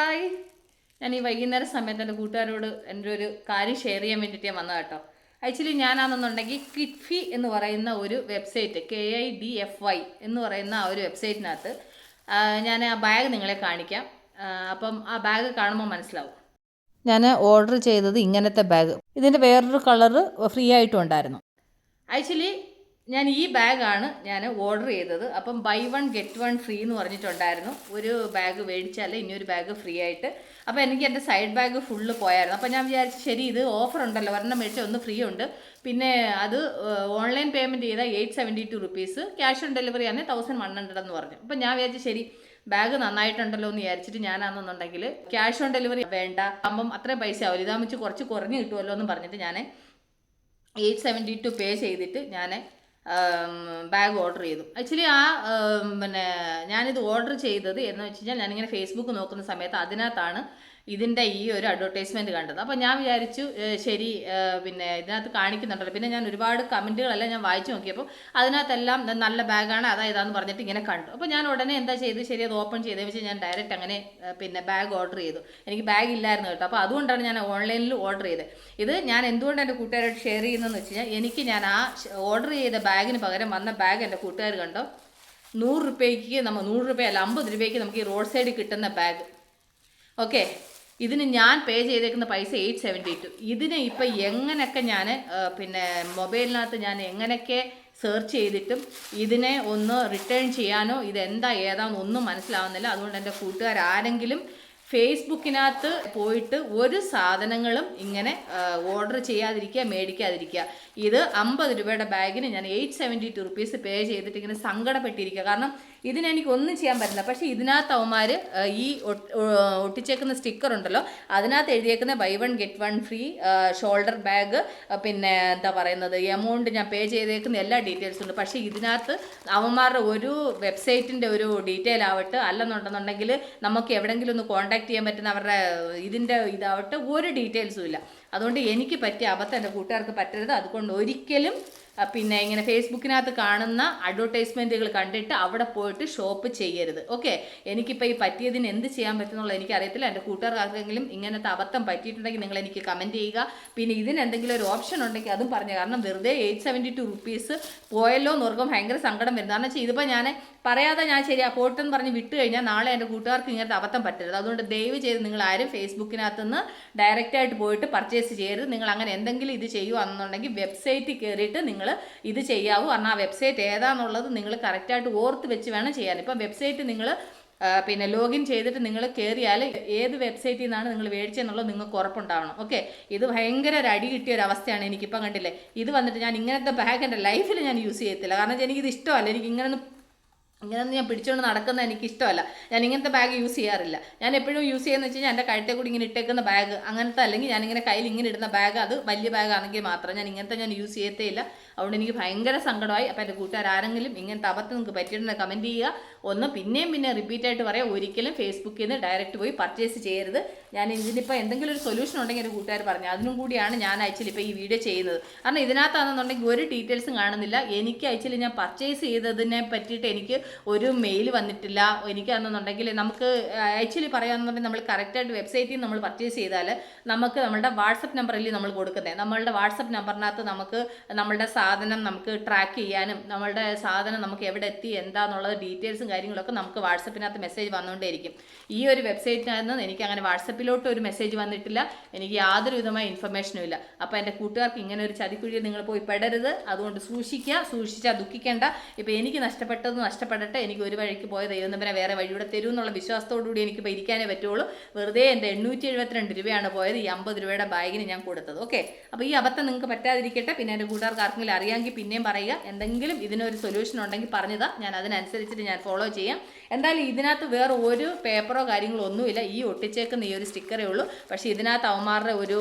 Hi. ഞാൻ ഈ വൈകുന്നേര സമയത്ത് എന്റെ കൂട്ടുകാരോട് എന്റെ ഒരു കാര്യം ഷെയർ ചെയ്യാൻ വേണ്ടിയിട്ട് ഞാൻ വന്നത് കേട്ടോ ആക്ച്വലി ഞാനാണെന്നുണ്ടെങ്കിൽ കിഫി എന്ന് പറയുന്ന ഒരു website K I D F Y എന്ന് പറയുന്ന ആ ഒരു വെബ്സൈറ്റിനകത്ത് ഞാൻ ആ ബാഗ് നിങ്ങളെ കാണിക്കാം. അപ്പം ആ ബാഗ് കാണുമ്പോൾ മനസ്സിലാവും. ഞാൻ ഓർഡർ ചെയ്തത് ഇങ്ങനത്തെ ബാഗ് ഇതിന്റെ വേറൊരു കളറ് ഫ്രീ ആയിട്ടും ഉണ്ടായിരുന്നു ആക്ച്വലി ഞാൻ ഈ ബാഗാണ് ഞാൻ ഓർഡർ ചെയ്തത്. അപ്പം buy one get one free എന്ന് പറഞ്ഞിട്ടുണ്ടായിരുന്നു. ഒരു ബാഗ് മേടിച്ചാൽ ഇനി ഒരു ബാഗ് ഫ്രീ ആയിട്ട്. അപ്പോൾ എനിക്ക് എന്റെ സൈഡ് ബാഗ് ഫുള്ള് പോയായിരുന്നു. അപ്പോൾ ഞാൻ വിചാരിച്ചു ശരി ഇത് ഓഫർ ഉണ്ടല്ലോ. ഒരെണ്ണം മേടിച്ചാൽ ഒന്ന് ഫ്രീ ഉണ്ട്. പിന്നെ അത് ഓൺലൈൻ പേയ്മെന്റ് ചെയ്താൽ eight seventy two rupees cash on delivery ആണ് തൗസൻഡ് വൺ ഹൺഡ്രഡ് എന്ന് പറഞ്ഞു. അപ്പോൾ ഞാൻ വിചാരിച്ചു ശരി ബാഗ് നന്നായിട്ടുണ്ടല്ലോ എന്ന് വിചാരിച്ചിട്ട് ഞാനാണെന്നുണ്ടെങ്കിൽ ക്യാഷ് ഓൺ ഡെലിവറി വേണ്ട. അപ്പം അത്രയും പൈസ ആവില്ല ഇതാകുമ്പോൾ കുറച്ച് കുറഞ്ഞ് കിട്ടുമല്ലോ എന്ന് പറഞ്ഞിട്ട് ഞാൻ എയ്റ്റ് സെവന്റി ടു പേ ചെയ്തിട്ട് ഞാൻ ബാഗ് ഓർഡർ ചെയ്തു. ആക്ച്വലി ആ പിന്നെ ഞാനിത് ഓർഡർ ചെയ്തത് എന്ന് വെച്ച് കഴിഞ്ഞാൽ ഞാനിങ്ങനെ ഫേസ്ബുക്ക് നോക്കുന്ന സമയത്ത് അതിനകത്താണ് ഇതിന്റെ ഈ ഒരു അഡ്വർടൈസ്മെന്റ് കണ്ടത്. അപ്പോൾ ഞാൻ വിചാരിച്ചു ശരി പിന്നെ ഇതിനകത്ത് കാണിക്കുന്നുണ്ടല്ലോ. പിന്നെ ഞാൻ ഒരുപാട് കമന്റുകളെല്ലാം ഞാൻ വായിച്ചു നോക്കിയപ്പോൾ അതിനകത്തെല്ലാം നല്ല ബാഗാണ് അതാ ഇതാന്ന് പറഞ്ഞിട്ട് ഇങ്ങനെ കണ്ടു. അപ്പോൾ ഞാൻ ഉടനെ എന്താ ചെയ്ത് ശരി അത് ഓപ്പൺ ചെയ്തതെന്ന് വെച്ചാൽ ഞാൻ ഡയറക്റ്റ് അങ്ങനെ പിന്നെ ബാഗ് ഓർഡർ ചെയ്തു. എനിക്ക് ബാഗ് ഇല്ലായിരുന്നു കേട്ടോ. അപ്പോൾ അതുകൊണ്ടാണ് ഞാൻ ഓൺലൈനിൽ ഓർഡർ ചെയ്തത് ഇത് ഞാൻ എന്തുകൊണ്ട് എന്റെ കൂട്ടുകാരോട് ഷെയർ ചെയ്യുന്നതെന്ന് വെച്ച് കഴിഞ്ഞാൽ എനിക്ക് ഞാൻ ആ ഓർഡർ ചെയ്ത ബാഗിന് പകരം വന്ന ബാഗ് എന്റെ കൂട്ടുകാർ കണ്ടോ? നൂറ് രൂപയ്ക്ക് നമ്മൾ നൂറ് രൂപ അല്ല അമ്പത് രൂപയ്ക്ക് നമുക്ക് ഈ റോഡ് സൈഡിൽ കിട്ടുന്ന ബാഗ് ഓക്കെ ഇതിന് ഞാൻ പേ ചെയ്തേക്കുന്ന പൈസ എയ്റ്റ് സെവന്റി ടു ഇതിന് ഇപ്പം എങ്ങനെയൊക്കെ ഞാൻ പിന്നെ മൊബൈലിനകത്ത് ഞാൻ എങ്ങനെയൊക്കെ സെർച്ച് ചെയ്തിട്ടും ഇതിനെ ഒന്ന് റിട്ടേൺ ചെയ്യാനോ ഇതെന്താ ഏതാണെന്ന് ഒന്നും മനസ്സിലാവുന്നില്ല. അതുകൊണ്ട് എന്റെ കൂട്ടുകാർ ആരെങ്കിലും ഫേസ്ബുക്കിനകത്ത് പോയിട്ട് ഒരു സാധനങ്ങളും ഇങ്ങനെ ഓർഡർ ചെയ്യാതിരിക്കുക മേടിക്കാതിരിക്കുക. ഇത് അമ്പത് രൂപയുടെ ബാഗിന് ഞാൻ eight seventy two rupees pay ചെയ്തിട്ട് ഇങ്ങനെ സങ്കടപ്പെട്ടിരിക്കുക. കാരണം ഇതിന് എനിക്ക് ഒന്നും ചെയ്യാൻ പറ്റില്ല. പക്ഷെ ഇതിനകത്ത് അവന്മാർ ഈ ഒട്ടിച്ചേക്കുന്ന സ്റ്റിക്കർ ഉണ്ടല്ലോ അതിനകത്ത് എഴുതിയേക്കുന്ന buy one get one free shoulder bag പിന്നെ എന്താ പറയുന്നത് എമൗണ്ട് ഞാൻ പേ ചെയ്തേക്കുന്ന എല്ലാ ഡീറ്റെയിൽസും ഉണ്ട്. പക്ഷേ ഇതിനകത്ത് അവന്മാരുടെ ഒരു വെബ്സൈറ്റിന്റെ ഒരു ഡീറ്റെയിൽ ആവട്ടെ അല്ലെന്നുണ്ടെന്നുണ്ടെങ്കിൽ നമുക്ക് എവിടെയെങ്കിലും ഒന്ന് കോൺടാക്ട് ചെയ്യാൻ പറ്റുന്ന അവരുടെ ഇതിന്റെ ഇതാവട്ടെ ഒരു ഡീറ്റെയിൽസും ഇല്ല. അതുകൊണ്ട് എനിക്ക് പറ്റിയ അബദ്ധം എന്റെ കൂട്ടുകാർക്ക് പറ്റരുത്. അതുകൊണ്ട് ഒരിക്കലും പിന്നെ ഇങ്ങനെ ഫേസ്ബുക്കിനകത്ത് കാണുന്ന അഡ്വർടൈസ്മെന്റുകൾ കണ്ടിട്ട് അവിടെ പോയിട്ട് ഷോപ്പ് ചെയ്യരുത്. ഓക്കെ എനിക്കിപ്പോൾ ഈ പറ്റിയതിന് എന്ത് ചെയ്യാൻ പറ്റുന്നുള്ളത് എനിക്കറിയത്തില്ല. എന്റെ കൂട്ടുകാർക്കെങ്കിലും ഇങ്ങനത്തെ അബദ്ധം പറ്റിയിട്ടുണ്ടെങ്കിൽ നിങ്ങൾ എനിക്ക് കമന്റ് ചെയ്യുക. പിന്നെ ഇതിന് എന്തെങ്കിലും ഒരു ഓപ്ഷൻ ഉണ്ടെങ്കിൽ അതും പറഞ്ഞു കാരണം വെറുതെ എയ്റ്റ് സെവന്റി ടു റുപ്പീസ് പോയല്ലോ എന്ന് ഓർക്കുമ്പോൾ ഭയങ്കര സങ്കടം വരുന്നത്. കാരണം വെച്ചാൽ ഇതിപ്പോൾ ഞാൻ പറയാതെ ഞാൻ ശരി ആ പോട്ടെന്ന് പറഞ്ഞ് വിട്ട് കഴിഞ്ഞാൽ നാളെ എന്റെ കൂട്ടുകാർക്ക് ഇങ്ങനത്തെ അബദ്ധം പറ്റരുത്. അതുകൊണ്ട് ദയവ് ചെയ്ത് നിങ്ങൾ ആരും ഫേസ്ബുക്കിനകത്ത് നിന്ന് ഡയറക്റ്റായിട്ട് പോയിട്ട് പർച്ചേസ് ചെയ്യരുത്. നിങ്ങൾ അങ്ങനെ എന്തെങ്കിലും ഇത് ചെയ്യുകയാണെന്നുണ്ടെങ്കിൽ വെബ്സൈറ്റിൽ കയറിയിട്ട് നിങ്ങൾ ഇത് ചെയ്യാവൂ. കാരണം ആ വെബ്സൈറ്റ് ഏതാണെന്നുള്ളത് നിങ്ങൾ കറക്റ്റായിട്ട് ഓർത്ത് വെച്ച് വേണം ചെയ്യാൻ. ഇപ്പം വെബ്സൈറ്റ് നിങ്ങൾ പിന്നെ ലോഗിൻ ചെയ്തിട്ട് നിങ്ങൾ കയറിയാൽ ഏത് വെബ്സൈറ്റിൽ നിന്നാണ് നിങ്ങൾ മേടിച്ചെന്നുള്ളത് നിങ്ങൾക്ക് ഉറപ്പുണ്ടാവണം. ഓക്കെ? ഇത് ഭയങ്കര ഒരു അടി കിട്ടിയ ഒരു അവസ്ഥയാണ് എനിക്കിപ്പം കണ്ടില്ലേ. ഇത് വന്നിട്ട് ഞാൻ ഇങ്ങനത്തെ ബാഗ് എന്റെ ലൈഫിൽ ഞാൻ യൂസ് ചെയ്യത്തില്ല. കാരണം എനിക്കിത് ഇഷ്ടമല്ല. എനിക്ക് ഇങ്ങനൊന്നും ഇങ്ങനൊന്നും ഞാൻ പിടിച്ചുകൊണ്ട് നടക്കുന്നത് എനിക്ക് ഇഷ്ടമല്ല ഞാൻ ഇങ്ങനത്തെ ബാഗ് യൂസ് ചെയ്യാറില്ല. ഞാൻ എപ്പോഴും യൂസ് ചെയ്യുന്നത് വെച്ച് കഴിഞ്ഞാൽ എന്റെ കഴുത്തെ കൂടി ഇങ്ങനെ ഇട്ടേക്കുന്ന ബാഗ് അങ്ങനത്തെ അല്ലെങ്കിൽ ഇങ്ങനെ കയ്യിൽ ഇങ്ങനെ ഇടുന്ന ബാഗ് അത് വലിയ ബാഗ് ആണെങ്കിൽ മാത്രം. ഞാൻ ഇങ്ങനത്തെ ഞാൻ യൂസ് ചെയ്യത്തേ ഇല്ല അതുകൊണ്ട് എനിക്ക് ഭയങ്കര സങ്കടമായി. അപ്പോൾ എന്റെ കൂട്ടുകാർ ആരെങ്കിലും ഇങ്ങനത്തെ അബദ്ധം നിങ്ങൾക്ക് പറ്റിയിട്ടുണ്ടെങ്കിൽ കമന്റ് ചെയ്യുക. ഒന്ന് പിന്നെയും പിന്നെ റിപ്പീറ്റ് ആയിട്ട് പറയാം. ഒരിക്കലും ഫേസ്ബുക്കിൽ നിന്ന് ഡയറക്റ്റ് പോയി പർച്ചേസ് ചെയ്യരുത്. ഞാൻ ഇതിനിപ്പോൾ എന്തെങ്കിലും ഒരു സൊല്യൂഷൻ ഉണ്ടെങ്കിൽ എന്റെ കൂട്ടുകാർ പറഞ്ഞു. അതിനും കൂടിയാണ് ഞാൻ ആക്ച്വലി ഇപ്പോൾ ഈ വീഡിയോ ചെയ്യുന്നത്. കാരണം ഇതിനകത്താണെന്നുണ്ടെങ്കിൽ ഒരു ഡീറ്റെയിൽസും കാണുന്നില്ല. എനിക്ക് ആക്ച്വലി ഞാൻ പർച്ചേസ് ചെയ്തതിനെ പറ്റിയിട്ട് എനിക്ക് ഒരു മെയിൽ വന്നിട്ടില്ല. എനിക്കാണെന്നുണ്ടെങ്കിൽ നമുക്ക് ആക്ച്വലി പറയാമെന്നുണ്ടെങ്കിൽ നമ്മൾ കറക്റ്റായിട്ട് വെബ്സൈറ്റിൽ നിന്ന് നമ്മൾ പർച്ചേസ് ചെയ്താൽ നമുക്ക് നമ്മുടെ വാട്സപ്പ് നമ്പറിൽ നമ്മൾ കൊടുക്കുന്നത് നമ്മളുടെ വാട്സപ്പ് നമ്പറിനകത്ത് നമുക്ക് നമ്മളുടെ സാധനം നമുക്ക് ട്രാക്ക് ചെയ്യാനും നമ്മളുടെ സാധനം നമുക്ക് എവിടെ എത്തി എന്താണെന്നുള്ളത് ഡീറ്റെയിൽസും കാര്യങ്ങളൊക്കെ നമുക്ക് വാട്സപ്പിനകത്ത് മെസ്സേജ് വന്നുകൊണ്ടേയിരിക്കും. ഈ ഒരു വെബ്സൈറ്റിനകത്ത് എനിക്ക് അങ്ങനെ വാട്സപ്പിലോട്ട് ഒരു മെസ്സേജ് വന്നിട്ടില്ല. എനിക്ക് യാതൊരു വിധമായ ഇൻഫർമേഷനും ഇല്ല. അപ്പോൾ എന്റെ കൂട്ടുകാർക്ക് ഇങ്ങനെ ഒരു ചതിക്കുഴി നിങ്ങൾ പോയി പെടരുത്. അതുകൊണ്ട് സൂക്ഷിക്കുക സൂക്ഷിച്ചാൽ ദുഃഖിക്കേണ്ട. ഇപ്പോൾ എനിക്ക് നഷ്ടപ്പെട്ടത് നഷ്ടപ്പെടട്ടെ എനിക്ക് ഒരു വഴിക്ക് പോയ ദൈവം തമ്പനെ വേറെ വഴിയൂടെ തരും എന്നുള്ള വിശ്വാസത്തോടു കൂടി എനിക്ക് ഇരിക്കാനേ പറ്റുള്ളൂ. വെറുതെ എന്റെ എണ്ണൂറ്റി എഴുപത്തിരണ്ട് രൂപയാണ് പോയത്. ഈ അമ്പത് രൂപയുടെ ബാഗിന് ഞാൻ കൊടുത്തത്. ഓക്കെ അപ്പോൾ ഈ അബദ്ധം നിങ്ങൾക്ക് പറ്റാതിരിക്കട്ടെ. പിന്നെ എന്റെ കൂട്ടുകാർക്ക് ആർക്കെങ്കിലും അറിയാമെങ്കിൽ പിന്നെയും പറയുക. എന്തെങ്കിലും ഇതിനൊരു സൊല്യൂഷൻ ഉണ്ടെങ്കിൽ പറഞ്ഞതാ. ഞാൻ അതിനനുസരിച്ചിട്ട് ഞാൻ ഫോളോ ചെയ്യാം. എന്തായാലും ഇതിനകത്ത് വേറെ ഒരു പേപ്പറോ കാര്യങ്ങളോ ഒന്നുമില്ല. ഈ ഒട്ടിച്ചേക്കുന്ന ഈ ഒരു സ്റ്റിക്കറേ ഉള്ളൂ. പക്ഷേ ഇതിനകത്ത് അവന്മാരുടെ ഒരു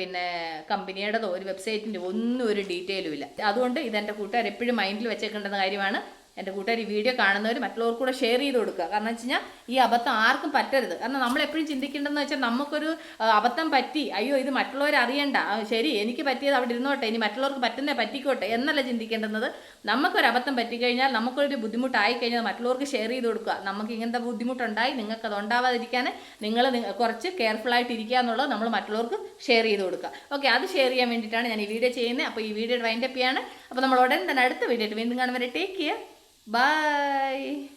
പിന്നെ കമ്പനിയുടേതോ ഒരു വെബ്സൈറ്റിന്റെ ഒന്നും ഒരു ഡീറ്റെയിലും ഇല്ല. അതുകൊണ്ട് ഇതെന്റെ കൂട്ടുകാർ എപ്പോഴും മൈൻഡിൽ വെച്ചേക്കേണ്ടുന്ന കാര്യമാണ്. എന്റെ കൂട്ടുകാർ ഈ വീഡിയോ കാണുന്നവർ മറ്റുള്ളവർക്ക് കൂടെ ഷെയർ ചെയ്ത് കൊടുക്കുക. കാരണം വെച്ച് കഴിഞ്ഞാൽ ഈ അബദ്ധം ആർക്കും പറ്റരുത്. കാരണം നമ്മൾ എപ്പോഴും ചിന്തിക്കേണ്ടതെന്ന് വെച്ചാൽ നമുക്കൊരു അബദ്ധം പറ്റി അയ്യോ ഇത് മറ്റുള്ളവർ അറിയണ്ട. ശരി എനിക്ക് പറ്റിയത് അവിടെ ഇരുന്നോട്ടെ ഇനി മറ്റുള്ളവർക്ക് പറ്റുന്നേ പറ്റിക്കോട്ടെ എന്നല്ല ചിന്തിക്കേണ്ടുന്നത്. നമുക്കൊരു അബദ്ധം പറ്റിക്കഴിഞ്ഞാൽ നമുക്കൊരു ബുദ്ധിമുട്ടായി കഴിഞ്ഞാൽ മറ്റുള്ളവർക്ക് ഷെയർ ചെയ്ത് കൊടുക്കുക. നമുക്ക് ഇങ്ങനത്തെ ബുദ്ധിമുട്ടുണ്ടായി നിങ്ങൾക്ക് അത് ഉണ്ടാവാതിരിക്കാൻ നിങ്ങൾ കുറച്ച് കെയർഫുൾ ഇരിക്കുക എന്നുള്ളത് നമ്മൾ മറ്റുള്ളവർക്ക് ഷെയർ ചെയ്ത് കൊടുക്കുക. ഓക്കെ അത് ഷെയർ ചെയ്യാൻ വേണ്ടിയിട്ടാണ് ഞാൻ ഈ വീഡിയോ ചെയ്യുന്നത്. അപ്പോൾ ഈ വീഡിയോ വൈൻഡപ്പ് ചെയ്യാണ്. അപ്പോൾ നമ്മൾ ഉടൻ തന്നെ അടുത്ത വീഡിയോ വീണ്ടും കാണുമ്പോൾ ടേക്ക് കെയർ ബൈ